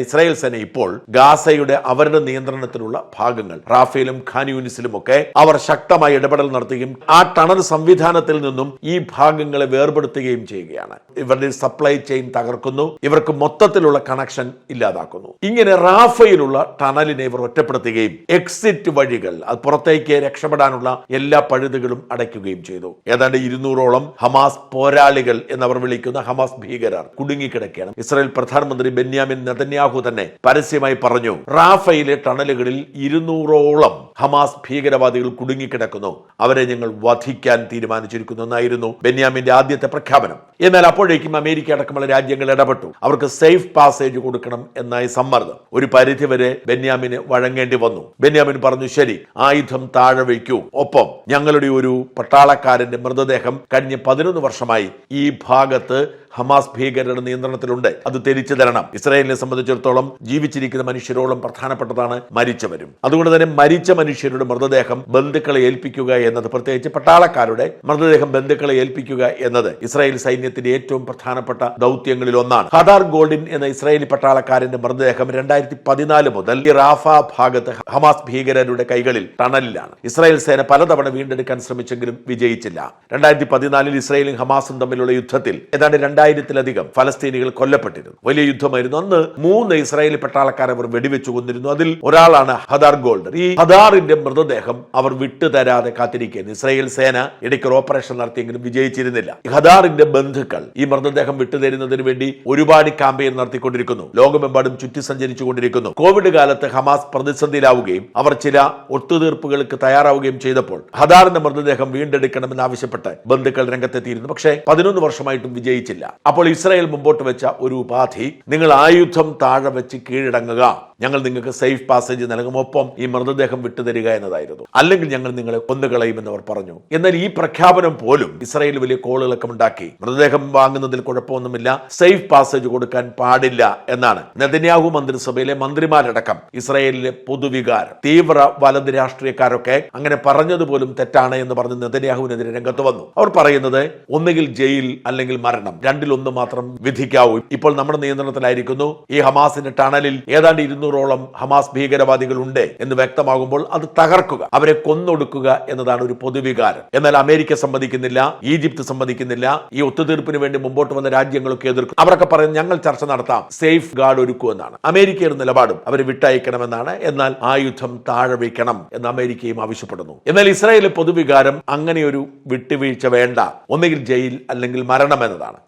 Israel സേന ഇപ്പോൾ ഗാസയുടെ അവരുടെ നിയന്ത്രണത്തിലുള്ള ഭാഗങ്ങൾ റാഫേലും ഖാൻ യൂനിസിലും ഒക്കെ അവർ ശക്തമായി ഇടപെടൽ നടത്തുകയും ആ ടണൽ സംവിധാനത്തിൽ നിന്നും ഈ ഭാഗങ്ങളെ വേർപെടുത്തുകയും ചെയ്യുകയാണ്. ഇവരുടെ സപ്ലൈ ചെയിൻ തകർക്കുന്നു. ഇവർക്ക് മൊത്തത്തിലുള്ള കണക്ഷൻ ഇല്ലാതാക്കുന്നു. ഇങ്ങനെ റാഫയിലുള്ള ടണലിനെ ഇവർ ഒറ്റപ്പെടുത്തുകയും എക്സിറ്റ് വഴികൾ അത് പുറത്തേക്ക് രക്ഷപ്പെടാനുള്ള എല്ലാ പഴുതുകളും അടയ്ക്കുകയും ചെയ്തു. ഏതാണ്ട് ഇരുന്നൂറോളം ഹമാസ് പോരാളികൾ എന്നവർ വിളിക്കുന്ന ഹമാസ് ഭീകരർ കുടുങ്ങിക്കിടക്കുകയാണ്. ഇസ്രായേൽ പ്രധാനമന്ത്രി ബെന്യാമിൻ നെതന്യാഹു തന്നെ പരസ്യമായി പറഞ്ഞു റാഫയിലെ ടണലുകളിൽ ഇരുന്നൂറോളം ഹമാസ് ഭീകരവാദികൾ കുടുങ്ങിക്കിടക്കുന്നു. അവരെ ഞങ്ങൾ വധിക്കാൻ തീരുമാനിച്ചിരിക്കുന്നു എന്നായിരുന്നു ബെന്യാമിന്റെ ആദ്യത്തെ പ്രഖ്യാപനം. എന്നാൽ അപ്പോഴേക്കും അമേരിക്ക അടക്കമുള്ള രാജ്യങ്ങൾ ഇടപെട്ടു. അവർക്ക് സേഫ് പാസേജ് കൊടുക്കണം എന്നായി സമ്മർദ്ദം. ഒരു പരിധിവരെ ബെന്യാമിന് വഴങ്ങേണ്ടി വന്നു. ബെന്യാമിൻ പറഞ്ഞു ശരി ആയുധം താഴെ വയ്ക്കൂ. ഒപ്പം ഞങ്ങളുടെ ഒരു പട്ടാളക്കാരന്റെ മൃതദേഹം കഴിഞ്ഞ പതിനൊന്ന് വർഷമായി ഈ ഭാഗത്ത് ഹമാസ് ഭീകരരുടെ നിയന്ത്രണത്തിലുണ്ട്. അത് തിരിച്ചു തരണം. ഇസ്രായേലിനെ സംബന്ധിച്ചിടത്തോളം ജീവിച്ചിരിക്കുന്ന മനുഷ്യരോളം പ്രധാനപ്പെട്ടതാണ് മരിച്ചവരും. അതുകൊണ്ട് തന്നെ മരിച്ച മനുഷ്യരുടെ മൃതദേഹം ബന്ധുക്കളെ ഏൽപ്പിക്കുക എന്നത് പ്രത്യേകിച്ച് പട്ടാളക്കാരുടെ മൃതദേഹം ബന്ധുക്കളെ ഏൽപ്പിക്കുക എന്നത് ഇസ്രായേൽ സൈന്യത്തിന്റെ ഏറ്റവും പ്രധാനപ്പെട്ട ദൗത്യങ്ങളിൽ ഒന്നാണ്. ഹദാർ ഗോൾഡിൻ എന്ന ഇസ്രായേലി പട്ടാളക്കാരന്റെ മൃതദേഹം രണ്ടായിരത്തി പതിനാല് മുതൽ റാഫ ഭാഗത്ത് ഹമാസ് ഭീകരരുടെ കൈകളിൽ ടണലിലാണ്. ഇസ്രായേൽ സേന പലതവണ വീണ്ടെടുക്കാൻ ശ്രമിച്ചെങ്കിലും വിജയിച്ചില്ല. രണ്ടായിരത്തി പതിനാലിൽ ഇസ്രായേലും ഹമാസും തമ്മിലുള്ള യുദ്ധത്തിൽ ഏതാണ്ട് രണ്ടായിരത്തിലധികം ഫലസ്തീനികൾ കൊല്ലപ്പെട്ടിരുന്നു. വലിയ യുദ്ധമായിരുന്നു. അന്ന് മൂന്ന് ഇസ്രായേലി പട്ടാളക്കാരെ അവർ വെടിവെച്ചു കൊന്നിരുന്നു. അതിൽ ഒരാളാണ് ഹദാർ ഗോൾഡർ ഈ ഹദാറിന്റെ മൃതദേഹം അവർ വിട്ടുതരാതെ കാത്തിരിക്കുകയാണ് ഇസ്രായേൽ സേന ഇടയ്ക്ക് ഓപ്പറേഷൻ നടത്തിയെങ്കിലും വിജയിച്ചിരുന്നില്ല. ഹദാറിന്റെ ബന്ധുക്കൾ ഈ മൃതദേഹം വിട്ടുതരുന്നതിന് വേണ്ടി ഒരുപാട് ക്യാമ്പയിൻ നടത്തിക്കൊണ്ടിരിക്കുന്നു. ലോകമെമ്പാടും ചുറ്റി സഞ്ചരിച്ചുകൊണ്ടിരിക്കുന്നു കോവിഡ് കാലത്ത് ഹമാസ് പ്രതിസന്ധിയിലാവുകയും അവർ ചില ഒത്തുതീർപ്പുകൾക്ക് തയ്യാറാവുകയും ചെയ്തപ്പോൾ ഹദാറിന്റെ മൃതദേഹം വീണ്ടെടുക്കണമെന്ന് ആവശ്യപ്പെട്ട് ബന്ധുക്കൾ രംഗത്തെത്തിയിരുന്നു. പക്ഷേ പതിനൊന്ന് വർഷമായിട്ടും വിജയിച്ചില്ല. അപ്പോൾ ഇസ്രായേൽ മുമ്പോട്ട് വെച്ച ഒരു ഉപാധി. നിങ്ങൾ ആയുധം താഴെ വെച്ച് കീഴടങ്ങുക. ഞങ്ങൾ നിങ്ങൾക്ക് സേഫ് പാസേജ് നൽകും. ഒപ്പം ഈ മൃതദേഹം വിട്ടുതരിക എന്നതായിരുന്നു. അല്ലെങ്കിൽ ഞങ്ങൾ നിങ്ങളെ കൊന്നുകളയുമെന്ന് അവർ പറഞ്ഞു. എന്നാൽ ഈ പ്രഖ്യാപനം പോലും ഇസ്രായേൽ വലിയ കോളുകളൊക്കെ ഉണ്ടാക്കി. മൃതദേഹം വാങ്ങുന്നതിൽ കുഴപ്പമൊന്നുമില്ല. സേഫ് പാസേജ് കൊടുക്കാൻ പാടില്ല എന്നാണ് നെതന്യാഹു മന്ത്രിസഭയിലെ മന്ത്രിമാരടക്കം ഇസ്രായേലിലെ പൊതുവികാരം. തീവ്ര വലത് രാഷ്ട്രീയക്കാരൊക്കെ അങ്ങനെ പറഞ്ഞതുപോലും തെറ്റാണ് എന്ന് പറഞ്ഞ് നെതന്യാഹുവിനെതിരെ രംഗത്ത് വന്നു. അവർ പറയുന്നത് ഒന്നുകിൽ ജയിൽ അല്ലെങ്കിൽ മരണം. രണ്ടിലൊന്ന് മാത്രം വിധിക്കാവൂ. ഇപ്പോൾ നമ്മുടെ നിയന്ത്രണത്തിലായിരിക്കുന്നു. ഈ ഹമാസിന്റെ ടണലിൽ ഏതാണ്ട് ഇരുന്നൂറോളം ഹമാസ് ഭീകരവാദികളുണ്ട് എന്ന് വ്യക്തമാകുമ്പോൾ അത് തകർക്കുക അവരെ കൊന്നൊടുക്കുക എന്നതാണ് ഒരു പൊതുവികാരം. എന്നാൽ അമേരിക്ക സമ്മതിക്കുന്നില്ല ഈജിപ്ത് സമ്മതിക്കുന്നില്ല ഈ ഒത്തുതീർപ്പിന് വേണ്ടി മുമ്പോട്ട് വന്ന രാജ്യങ്ങളൊക്കെ എതിർക്കും. അവരൊക്കെ പറയുന്നത് ഞങ്ങൾ ചർച്ച നടത്താം സേഫ് ഗാർഡ് ഒരുക്കുമെന്നാണ് അമേരിക്കയുടെ നിലപാടും അവരെ വിട്ടയക്കണമെന്നാണ്. എന്നാൽ ആയുധം താഴെ വയ്ക്കണം എന്ന് അമേരിക്കയും ആവശ്യപ്പെടുന്നു. എന്നാൽ ഇസ്രായേലിലെ പൊതുവികാരം അങ്ങനെയൊരു വിട്ടുവീഴ്ച വേണ്ട. ഒന്നുകിൽ ജയിൽ അല്ലെങ്കിൽ മരണം എന്നതാണ്.